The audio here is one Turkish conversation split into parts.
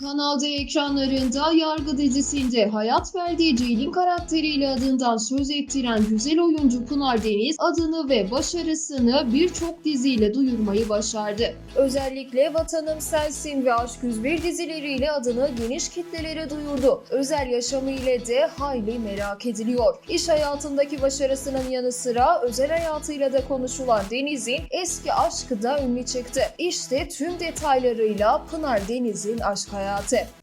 Kanal D ekranlarında Yargı dizisinde hayat verdiği Ceylin karakteriyle adından söz ettiren güzel oyuncu Pınar Deniz adını ve başarısını birçok diziyle duyurmayı başardı. Özellikle Vatanım Sensin ve Aşk 101 dizileriyle adını geniş kitlelere duyurdu. Özel yaşamı ile de hayli merak ediliyor. İş hayatındaki başarısının yanı sıra özel hayatıyla da konuşulan Deniz'in eski aşkı da ünlü çıktı. İşte tüm detaylarıyla Pınar Deniz'in aşk hayatı. 啊，对。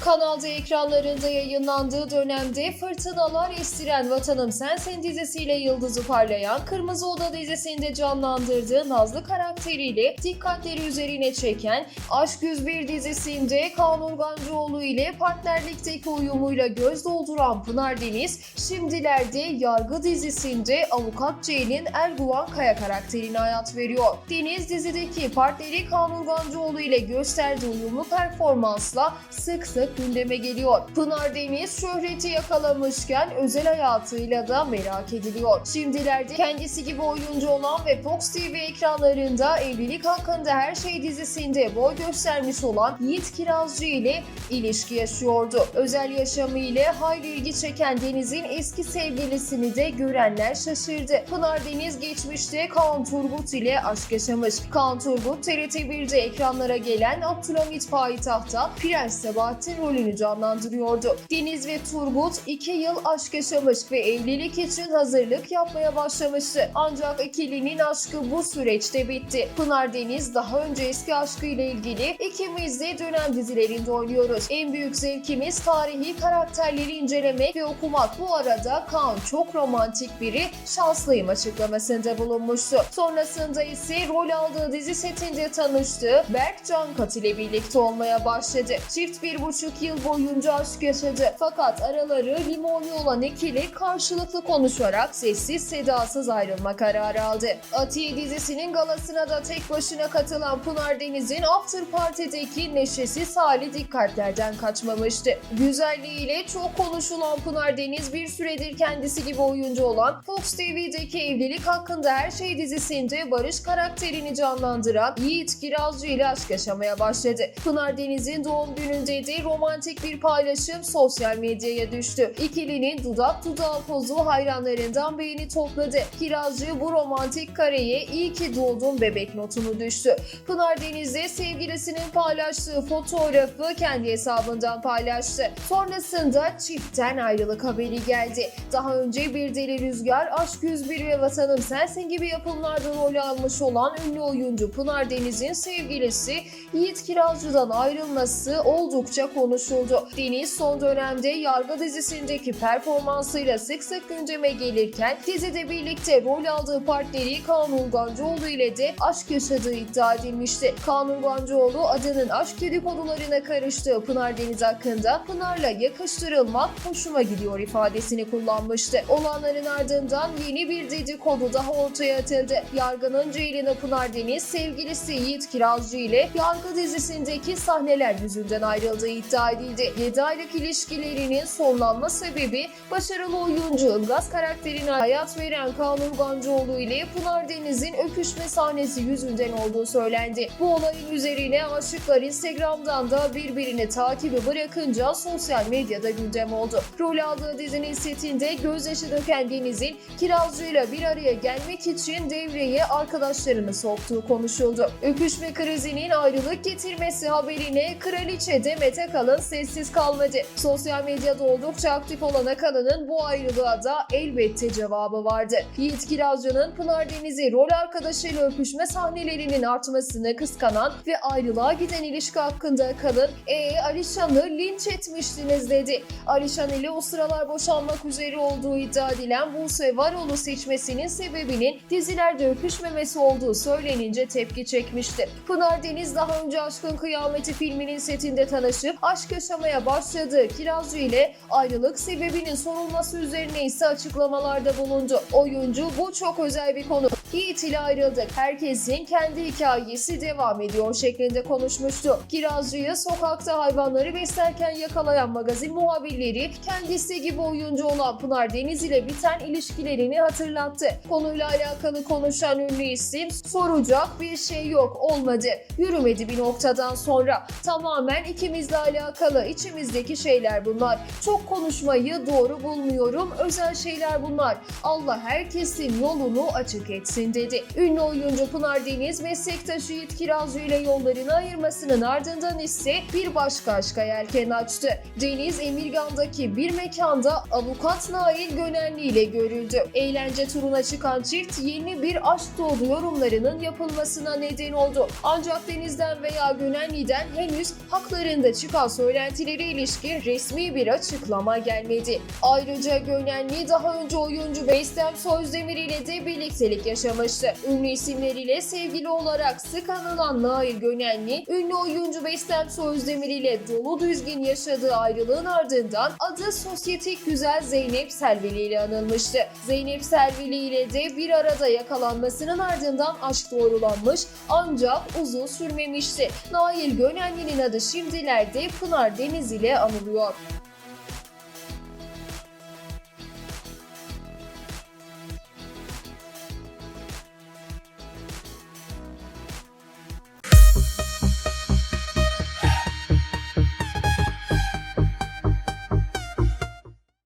Kanal D ekranlarında yayınlandığı dönemde fırtınalar estiren Vatanım Sensin dizisiyle yıldızı parlayan Kırmızı Oda dizisinde canlandırdığı Nazlı karakteriyle dikkatleri üzerine çeken Aşk 101 dizisinde Kaan Urgancıoğlu ile partnerlikteki uyumuyla göz dolduran Pınar Deniz, şimdilerde Yargı dizisinde Avukat Ceylin Erguvan Kaya karakterine hayat veriyor. Deniz dizideki partneri Kaan Urgancıoğlu ile gösterdiği uyumlu performansla sık sık gündeme geliyor. Pınar Deniz şöhreti yakalamışken özel hayatıyla da merak ediliyor. Şimdilerde kendisi gibi oyuncu olan ve Fox TV ekranlarında evlilik hakkında her şey dizisinde boy göstermiş olan Yiğit Kirazcı ile ilişki yaşıyordu. Özel yaşamı ile hayli ilgi çeken Deniz'in eski sevgilisini de görenler şaşırdı. Pınar Deniz geçmişte Kaan Turgut ile aşk yaşamış. Kaan Turgut TRT1'de ekranlara gelen Abdülhamit Payitaht'ta Prens Sabahattin rolünü canlandırıyordu. Deniz ve Turgut iki yıl aşk yaşamış ve evlilik için hazırlık yapmaya başlamıştı. Ancak ikilinin aşkı bu süreçte bitti. Pınar Deniz daha önce eski aşkıyla ilgili ikimiz de dönem dizilerinde oynuyoruz. En büyük zevkimiz tarihi karakterleri incelemek ve okumak. Bu arada Kaan çok romantik biri, şanslıyım açıklamasında bulunmuştu. Sonrasında ise rol aldığı dizi setinde tanıştığı Berk Cankat ile birlikte olmaya başladı. Çift bir buçuk yıl boyunca aşk yaşadı. Fakat araları limonlu olan ikili karşılıklı konuşarak sessiz sedasız ayrılma kararı aldı. Atiye dizisinin galasına da tek başına katılan Pınar Deniz'in After Party'deki neşesiz hali dikkatlerden kaçmamıştı. Güzelliğiyle çok konuşulan Pınar Deniz bir süredir kendisi gibi oyuncu olan Fox TV'deki evlilik hakkında her şey dizisinde Barış karakterini canlandıran Yiğit Kirazcı ile aşk yaşamaya başladı. Pınar Deniz'in doğum gününde de romantik bir paylaşım sosyal medyaya düştü. İkilinin dudak dudağa pozu hayranlarından beğeni topladı. Kirazcı bu romantik kareye iyi ki doğdun bebek notunu düştü. Pınar Deniz de sevgilisinin paylaştığı fotoğrafı kendi hesabından paylaştı. Sonrasında çiftten ayrılık haberi geldi. Daha önce Bir Deli Rüzgar, Aşk 101 ve Vatanım Sensin gibi yapımlarda rol almış olan ünlü oyuncu Pınar Deniz'in sevgilisi Yiğit Kirazcı'dan ayrılması oldukça konuşuldu. Deniz son dönemde Yargı dizisindeki performansıyla sık sık gündeme gelirken dizide birlikte rol aldığı partneri Kaan Urgancıoğlu ile de aşk yaşadığı iddia edilmişti. Kaan Urgancıoğlu adının aşk dedikodularına karıştığı Pınar Deniz hakkında Pınar'la yakıştırılmak hoşuma gidiyor ifadesini kullanmıştı. Olanların ardından yeni bir dedikodu daha ortaya atıldı. Yargının Ceylin'e Pınar Deniz sevgilisi Yiğit Kirazcı ile Yargı dizisindeki sahneler yüzünden ayrıldığı iddia edildi. 7 aylık ilişkilerinin sonlanma sebebi başarılı oyuncu Ilgaz karakterine hayat veren Kaan Urgancıoğlu ile Pınar Deniz'in öpüşme sahnesi yüzünden olduğu söylendi. Bu olayın üzerine aşıklar Instagram'dan da birbirini takibi bırakınca sosyal medyada gündem oldu. Rol aldığı dizinin setinde gözyaşı döken Deniz'in Kirazcı'yla bir araya gelmek için devreye arkadaşlarını soktuğu konuşuldu. Öpüşme krizinin ayrılık getirmesi haberine Kraliçe Demet Akalın sessiz kalmadı. Sosyal medyada oldukça aktif olan Akalın'ın bu ayrılığa da elbette cevabı vardı. Yiğit Kirazcı'nın Pınar Deniz'i rol arkadaşıyla öpüşme sahnelerinin artmasını kıskanan ve ayrılığa giden ilişki hakkında Akalın, ee Alişan'ı linç etmiştiniz dedi. Alişan ile o sıralar boşanmak üzere olduğu iddia edilen Buse Varoğlu seçmesinin sebebinin dizilerde öpüşmemesi olduğu söylenince tepki çekmişti. Pınar Deniz daha önce Aşkın Kıyameti filminin setinde tanışıp aşk aşk yaşamaya başladığı Kirazcı ile ayrılık sebebinin sorulması üzerine ise açıklamalarda bulundu. Oyuncu bu çok özel bir konu. Yiğit ile ayrıldık. Herkesin kendi hikayesi devam ediyor şeklinde konuşmuştu. Kirazcı'yı sokakta hayvanları beslerken yakalayan magazin muhabirleri kendisi gibi oyuncu olan Pınar Deniz ile biten ilişkilerini hatırlattı. Konuyla alakalı konuşan ünlü isim soracak bir şey yok olmadı. Yürümedi bir noktadan sonra. Tamamen ikimizle alakalı içimizdeki şeyler bunlar. Çok konuşmayı doğru bulmuyorum. Özel şeyler bunlar. Allah herkesin yolunu açık etsin dedi. Ünlü oyuncu Pınar Deniz meslektaşı Yiğit Kirazcı ile yollarını ayırmasının ardından ise bir başka aşka yelken açtı. Deniz Emirgan'daki bir mekanda avukat Nail Gönenli ile görüldü. Eğlence turuna çıkan çift yeni bir aşk dolu yorumlarının yapılmasına neden oldu. Ancak Deniz'den veya Gönenli'den henüz haklarında çıkan söylentilere ilişkin resmi bir açıklama gelmedi. Ayrıca Gönenli daha önce oyuncu Beystem Sözdemir ile de birliktelik yaşamıştı. Ünlü isimleriyle sevgili olarak sık anılan Nail Gönenli, ünlü oyuncu Beystem Sözdemir ile dolu düzgün yaşadığı ayrılığın ardından adı sosyetik güzel Zeynep Selvili ile anılmıştı. Zeynep Selvili ile de bir arada yakalanmasının ardından aşk doğrulanmış ancak uzun sürmemişti. Nail Gönenli'nin adı şimdilerde Pınar Deniz ile anılıyor.